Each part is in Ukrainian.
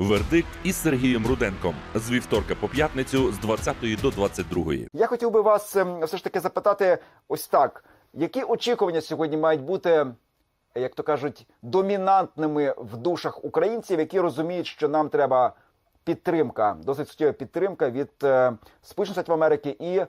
Вердикт із Сергієм Руденком з вівторка по п'ятницю з 20 до 22. Я хотів би вас ем, все ж таки запитати ось так: які очікування сьогодні мають бути, як то кажуть, домінантними в душах українців, які розуміють, що нам треба підтримка, досить суттєва підтримка від е, Сполучених Штатів Америки і е,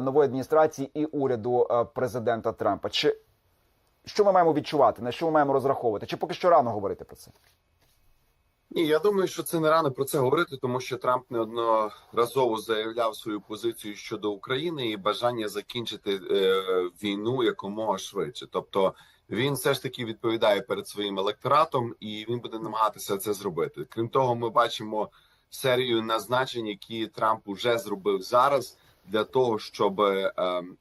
нової адміністрації і уряду е, президента Трампа? Чи що ми маємо відчувати? На що ми маємо розраховувати? Чи поки що рано говорити про це? Ні, я думаю, що це не рано про це говорити, тому що Трамп неодноразово заявляв свою позицію щодо України і бажання закінчити е, війну якомога швидше. Тобто він все ж таки відповідає перед своїм електоратом, і він буде намагатися це зробити. Крім того, ми бачимо серію назначень, які Трамп уже зробив зараз. Для того щоб е,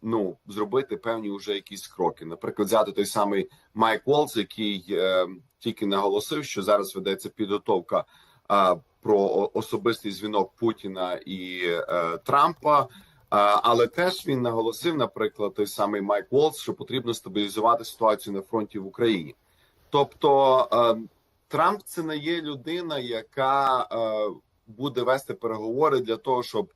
ну зробити певні вже якісь кроки, наприклад, взяти той самий Майк Волц, який е, тільки наголосив, що зараз ведеться підготовка е, про особистий дзвінок Путіна і е, Трампа. Але теж він наголосив, наприклад, той самий Майк Волц, що потрібно стабілізувати ситуацію на фронті в Україні. Тобто е, Трамп це не є людина, яка буде вести переговори для того, щоб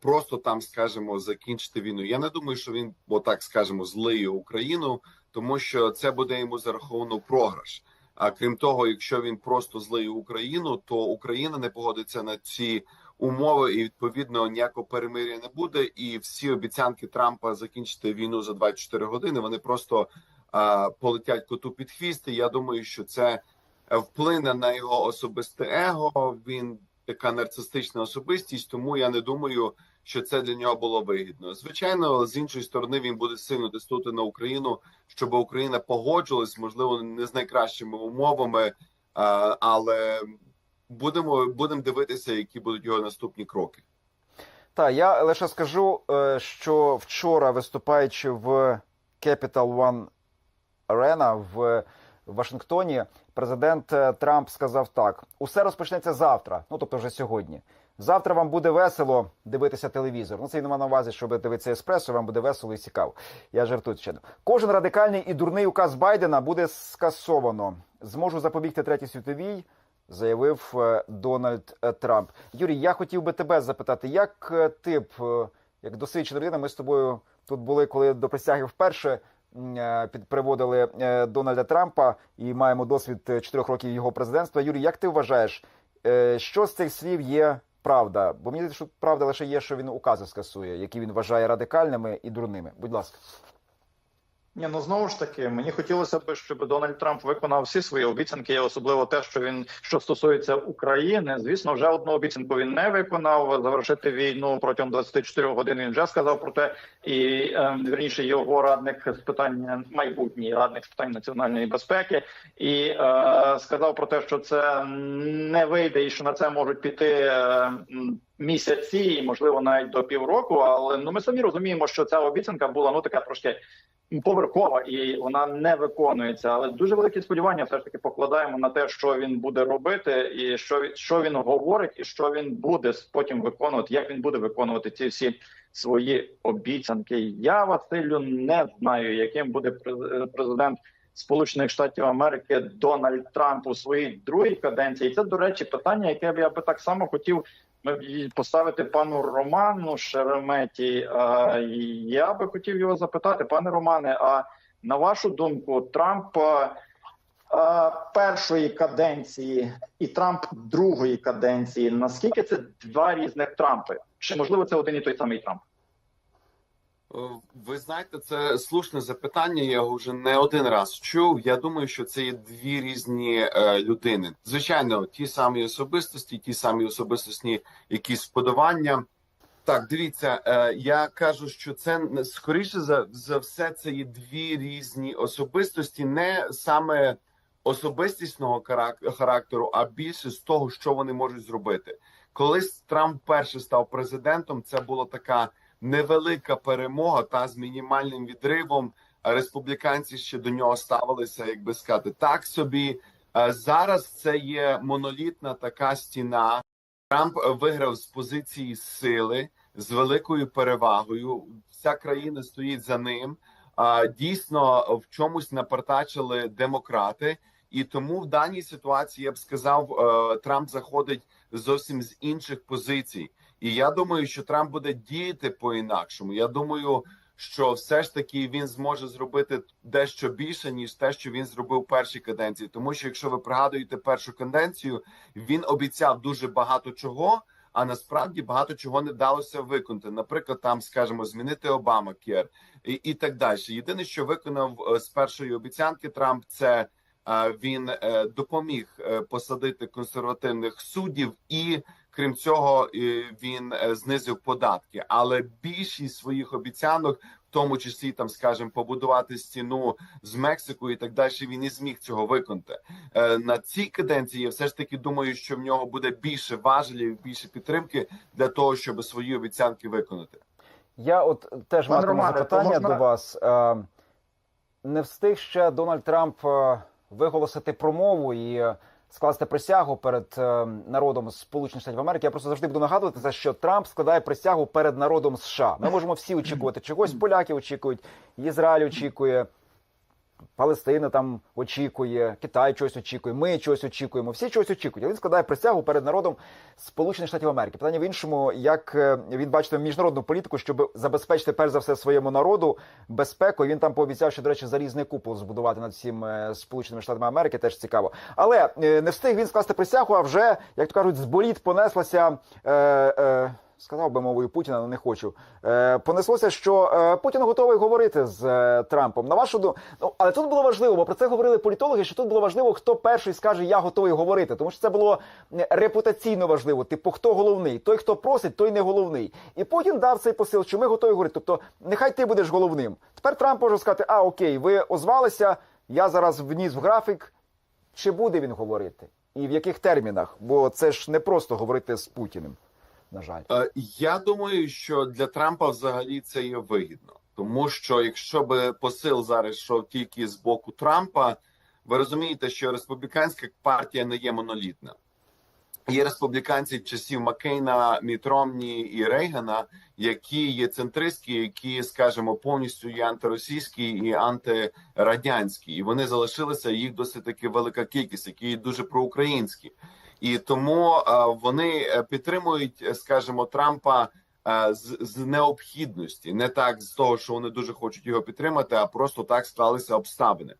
просто там, скажімо, закінчити війну. Я не думаю, що він, бо так скажемо, злиє Україну, тому що це буде йому зараховано програш. А крім того, якщо він просто злиє Україну, то Україна не погодиться на ці умови, і відповідно ніякого перемир'я не буде. І всі обіцянки Трампа закінчити війну за 24 години вони просто е, полетять коту під хвіст. І я думаю, що це е, вплине на його особисте его. Він така нарцистична особистість, тому я не думаю, що це для нього було вигідно. Звичайно, з іншої сторони, він буде сильно тиснути на Україну, щоб Україна погоджувалась, можливо, не з найкращими умовами, але будемо будемо дивитися, які будуть його наступні кроки. Так, я лише скажу, е, що вчора, виступаючи в Capital One Arena в Вашингтоні, президент е, Трамп сказав так: усе розпочнеться завтра, ну тобто вже сьогодні. Завтра вам буде весело дивитися телевізор. Ну це й нема на увазі, щоб дивитися еспресо, вам буде весело і цікаво. Я жартую ще. Кожен радикальний і дурний указ Байдена буде скасовано. Зможу запобігти третій світовій. Заявив е, Дональд е, Трамп. Юрій, я хотів би тебе запитати, як ти б, е, як досвідчена людина, ми з тобою тут були, коли до присяги вперше приводили е, Дональда Трампа і маємо досвід е, чотирьох років його президентства. Юрій, як ти вважаєш, е, що з цих слів є правда? Бо мені що правда лише є, що він укази скасує, які він вважає радикальними і дурними. Будь ласка. Ні, ну знову ж таки, мені хотілося б, щоб Дональд Трамп виконав всі свої обіцянки, особливо те, що він що стосується України. Звісно, вже одну обіцянку він не виконав. Завершити війну протягом 24 годин. Він вже сказав про те, і е, вірніше його радник з питань майбутній радник з питань національної безпеки, і е, сказав про те, що це не вийде, і що на це можуть піти. Е, Місяці, можливо навіть до півроку, але ну ми самі розуміємо, що ця обіцянка була ну така трошки поверхова і вона не виконується. Але дуже великі сподівання все ж таки покладаємо на те, що він буде робити, і що що він говорить, і що він буде потім виконувати, як він буде виконувати ці всі свої обіцянки. Я Василю не знаю, яким буде президент. Сполучених Штатів Америки Дональд Трамп у своїй другій каденції. І це, до речі, питання, яке б я би так само хотів е, поставити пану Роману Шереметі. Я би хотів його запитати, пане Романе. А на вашу думку, Трамп першої каденції і Трамп другої каденції, наскільки це два різних Трампи? Чи можливо це один і той самий Трамп? Е, Ви знаєте, це слушне запитання. Я його вже не один раз чув. Я думаю, що це є дві різні е, людини. Звичайно, ті самі особистості, ті самі особистосні якісь вподобання. Так, дивіться, е, я кажу, що це скоріше за, за все, це є дві різні особистості, не саме особистісного характеру, а більше з того, що вони можуть зробити. Коли Трамп перший став президентом, це була така невелика перемога та з мінімальним відривом. Республіканці ще до нього ставилися, як би сказати, так собі. Е, Зараз це є монолітна така стіна. Трамп виграв з позиції сили з великою перевагою. Вся країна стоїть за ним. Дійсно, в чомусь напартачили демократи, І тому в даній ситуації я б сказав, е, Трамп заходить зовсім з інших позицій. І я думаю, що Трамп буде діяти по-інакшому. Я думаю, що все ж таки він зможе зробити дещо більше ніж те, що він зробив у першій каденції. Тому що, якщо ви пригадуєте першу каденцію, він обіцяв дуже багато чого. А насправді багато чого не вдалося виконати. Наприклад, там, скажімо, змінити Обама Кер і, і так далі. Єдине, що виконав е, з першої обіцянки Трамп, це е, він е, допоміг посадити консервативних суддів, і крім цього, е, він е, знизив податки. Але більшість своїх обіцянок, в тому числі там, скажімо, побудувати стіну з Мексикою і так далі, він не зміг цього виконати. Е, На цій каденції я все ж таки думаю, що в нього буде більше важелів, більше підтримки для того, щоб свої обіцянки виконати. Я от теж Пане матиму Романе, запитання можна- до вас. Не встиг ще Дональд Трамп виголосити промову і скласти присягу перед е, народом Сполучених Штатів Америки. Я просто завжди буду нагадувати це, що Трамп складає присягу перед народом США. Ми можемо всі очікувати чогось. Поляки очікують, Ізраїль очікує. Палестина там очікує, Китай чогось очікує, ми чогось очікуємо, всі чогось очікують. Він складає присягу перед народом Сполучених Штатів Америки. Питання в іншому, як е, він бачить міжнародну політику, щоб забезпечити перш за все своєму народу безпеку. Він там пообіцяв, що до речі, залізний купол збудувати над всім е, Сполученими Штатами Америки. Теж цікаво. Але е, не встиг він скласти присягу, а вже як то кажуть, з боліт понеслася. Е, е, Сказав би мовою Путіна, але не хочу. Е, понеслося, що е, Путін готовий говорити з е, Трампом. На вашу думку, ну але тут було важливо, бо про це говорили політологи. Що тут було важливо, хто перший скаже Я готовий говорити, тому що це було репутаційно важливо. Типу, хто головний? Той, хто просить, той не головний. І Путін дав цей посил, що ми готові говорити. Тобто, нехай ти будеш головним. Тепер Трамп може сказати: А окей, ви озвалися. Я зараз вніс в графік. Чи буде він говорити? І в яких термінах? Бо це ж не просто говорити з Путіним. На жаль. Е, Я думаю, що для Трампа взагалі це є вигідно, тому що якщо би посил зараз йшов тільки з боку Трампа, ви розумієте, що республіканська партія не є монолітна. Є республіканці часів Маккейна, Міт Ромні і Рейгана, які є центристські, які, скажімо, повністю є антиросійські і антирадянські, і вони залишилися їх досить таки велика кількість, які дуже проукраїнські. І тому е, вони е, підтримують, е, скажімо, Трампа з, з необхідності, не так з того, що вони дуже хочуть його підтримати, а просто так склалися обставини.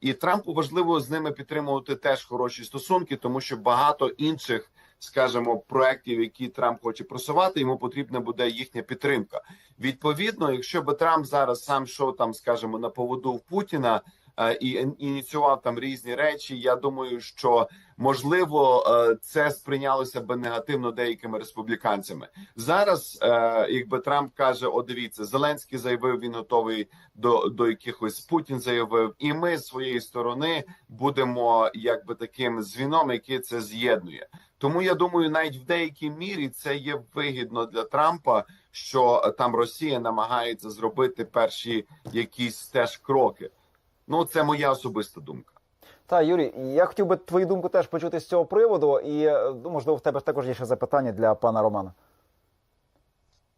І Трампу важливо з ними підтримувати теж хороші стосунки, тому що багато інших, скажімо, проєктів, які Трамп хоче просувати, йому потрібна буде їхня підтримка. Відповідно, якщо би Трамп зараз сам йшов там, скажімо, на поводу в Путіна. Е, І ініціював там різні речі. Я думаю, що можливо е, це сприйнялося би негативно деякими республіканцями. Зараз, е, якби Трамп каже: О, дивіться, Зеленський заявив, він готовий до, до якихось Путін заявив, і ми з своєї сторони будемо якби таким дзвіном, який це з'єднує. Тому я думаю, навіть в деякій мірі це є вигідно для Трампа, що там Росія намагається зробити перші якісь теж кроки. Ну, це моя особиста думка. Та Юрій, я хотів би твою думку теж почути з цього приводу, і е, ну, можливо, в тебе також є ще запитання для пана Романа.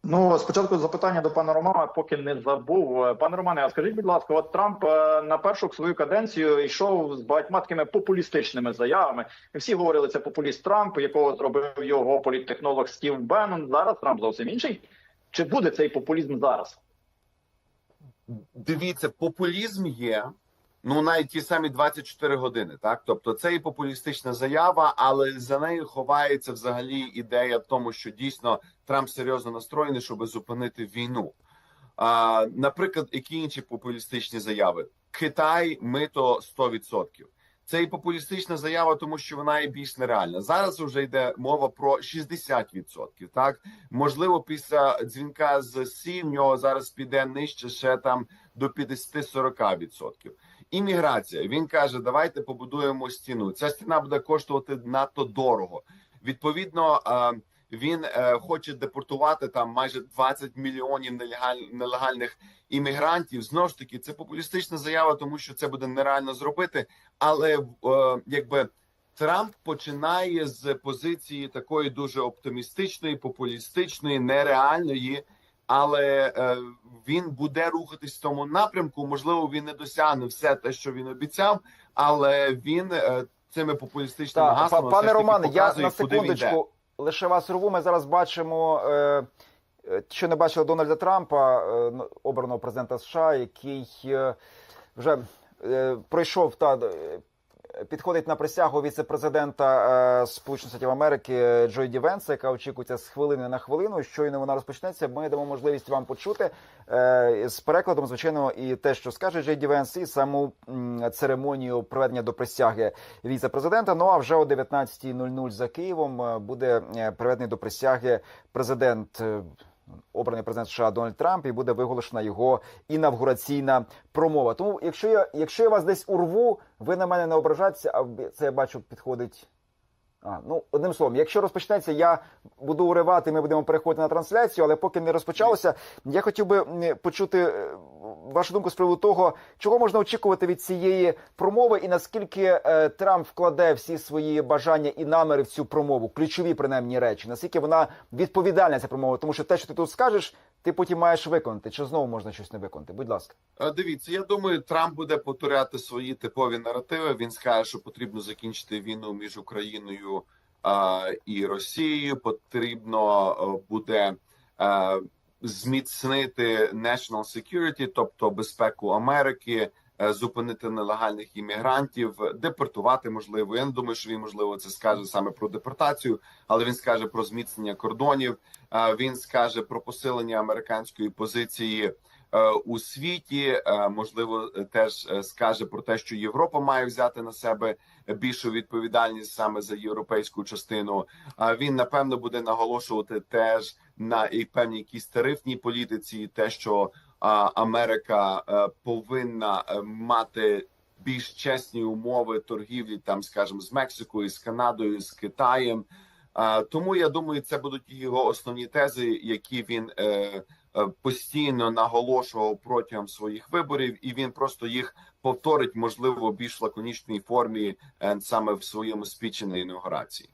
Ну, спочатку запитання до пана Романа, поки не забув. Е, Пане Романе, а скажіть, будь ласка, от Трамп е, на першу свою каденцію йшов з багатьма такими популістичними заявами. Всі говорили, це популіст Трамп, якого зробив його політтехнолог Стів Беннон. Зараз Трамп зовсім інший. Чи буде цей популізм зараз? Дивіться, популізм є. Ну, навіть ті самі 24 години, так тобто це і популістична заява, але за нею ховається взагалі ідея в тому, що дійсно Трамп серйозно настроєний, щоб зупинити війну. А, наприклад, які інші популістичні заяви? Китай мито 100%. Це і популістична заява, тому що вона і більш нереальна. Зараз вже йде мова про 60%. Так можливо, після дзвінка з СІ в нього зараз піде нижче ще там до 50-40%. Імміграція. Він каже: давайте побудуємо стіну. Ця стіна буде коштувати надто дорого. Відповідно, е, він е, хоче депортувати там майже 20 мільйонів нелегаль- нелегальних іммігрантів. Знову ж таки, це популістична заява, тому що це буде нереально зробити. Але е, якби Трамп починає з позиції такої дуже оптимістичної, популістичної, нереальної. але е, він буде рухатись в тому напрямку. Можливо, він не досягне все те, що він обіцяв, але він е, цими популістичними гаслами пане Романе, я на секундочку лише вас рву. Ми зараз бачимо, е, е, що не бачили Дональда Трампа, е, обраного президента США, який вже пройшов та підходить на присягу віце-президента е, Сполучених Штатів Америки Джой Ді Венса, яка очікується з хвилини на хвилину. Щойно вона розпочнеться. Ми дамо можливість вам почути е, з перекладом, звичайно, і те, що скаже Джей Ді Венс, і саму церемонію проведення до присяги віце-президента. Ну а вже о 19.00 за Києвом е, буде приведений до присяги президент. Обраний президент США Дональд Трамп і буде виголошена його інавгураційна промова. Тому, якщо я, якщо я вас десь урву, ви на мене не ображайтеся, а це я бачу підходить. А, ну одним словом, якщо розпочнеться, я буду уривати. Ми будемо переходити на трансляцію, але поки не розпочалося, я хотів би почути е, вашу думку з приводу того, чого можна очікувати від цієї промови, і наскільки е, Трамп вкладе всі свої бажання і наміри в цю промову, ключові принаймні речі, наскільки вона відповідальна ця промова, тому що те, що ти тут скажеш, ти потім маєш виконати. Чи знову можна щось не виконати? Будь ласка. Дивіться, я думаю, Трамп буде повторяти свої типові наративи. Він скаже, що потрібно закінчити війну між Україною і Росією. Потрібно е, буде е, зміцнити national security, тобто безпеку Америки, е, зупинити нелегальних іммігрантів, депортувати можливо. Я не думаю, що він можливо це скаже саме про депортацію, але він скаже про зміцнення кордонів. Він скаже про посилення американської позиції у світі. Е, Можливо, е, теж е, скаже про те, що Європа має взяти на себе більшу відповідальність саме за європейську частину. А Він напевно буде наголошувати теж на і певній якійсь тарифній політиці, те, що Америка е, повинна е, мати. Більш чесні умови торгівлі, там, скажімо, з Мексикою, з Канадою, з Китаєм. Тому я думаю, це будуть його основні тези, які він е, е, постійно наголошував протягом своїх виборів, і він просто їх повторить, можливо, в більш лаконічній формі е, саме в своєму спічі на інаугурації.